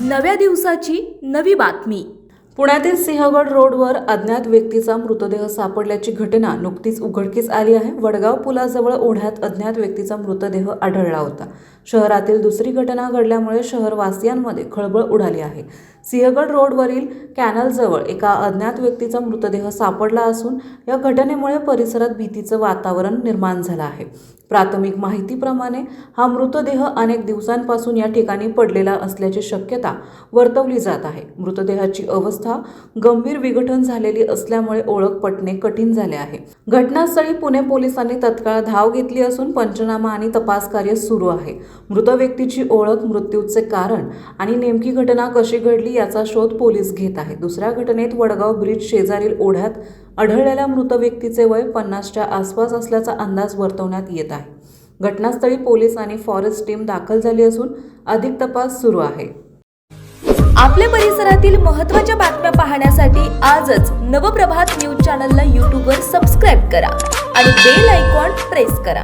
नव्या दिवसाची नवी बातमी. पुण्यातील सिंहगड रोडवर अज्ञात व्यक्तीचा मृतदेह सापडल्याची घटना नुकतीच उघडकीस आली आहे. वडगाव पुलाजवळ ओढ्यात अज्ञात व्यक्तीचा मृतदेह आढळला होता. शहरातील दुसरी घटना घडल्यामुळे शहरवासियांमध्ये खळबळ उडाली आहे. सिंहगड रोडवरील कॅनलजवळ एका अज्ञात व्यक्तीचा मृतदेह सापडला असून या घटनेमुळे परिसरात भीतीचं वातावरण निर्माण झालं आहे. प्राथमिक माहितीप्रमाणे हा मृतदेह अनेक दिवसांपासून या ठिकाणी पडलेला असल्याची शक्यता वर्तवली जात आहे. मृतदेहाची अवस्था गंभीर विघटन झालेली असल्यामुळे ओळख पटणे कठीण झाले आहे. घटनास्थळी पुणे पोलिसांनी तत्काळ धाव घेतली असून पंचनामा आणि तपास कार्य सुरू आहे. मृत व्यक्तीची ओळख मृत्यूचे कारण आणि नेमकी घटना कशी घडली याचा शोध पोलीस घेत आहे. दुसऱ्या घटनेत वडगाव ब्रिज शेजारील ओढ्यात आढळलेल्या मृत व्यक्तीचे वय पन्नासच्या आसपास असल्याचा अंदाज वर्तवण्यात येत आहे. घटनास्थळी पोलीस आणि फॉरेस्ट टीम दाखल झाली असून अधिक तपास सुरू आहे. आपल्या परिसरातील महत्त्वाच्या बातम्या पाहण्यासाठी आजच नवप्रभात न्यूज चॅनलला यूट्यूबवर सबस्क्राईब करा आणि बेल आयकॉन प्रेस करा.